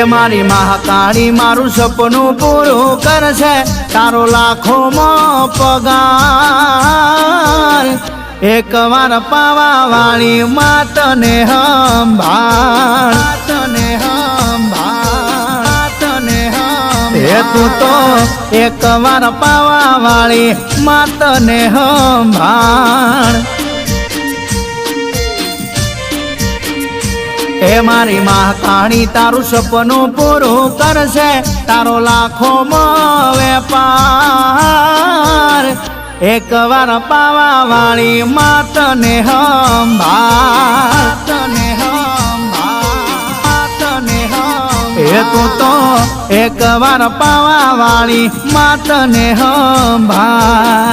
મારી મહાકાળી મારું સપનું પૂરું કરશે. તારો લાખોમાં પગાર. એક વાર પાવા વાળી માતને હંભાળ તને સંભાળ. તને હે તું તો એક વાર પાવા વાળી માતને સંભાળ. હે મારી મહાકાળી તારું સપનું પૂરું કરશે. તારો લાખો વેપાર. એક વાર પાવા વાળી માતને સંભાળ તને તું તો એક વાર પાવા વાળી માતને સંભાળ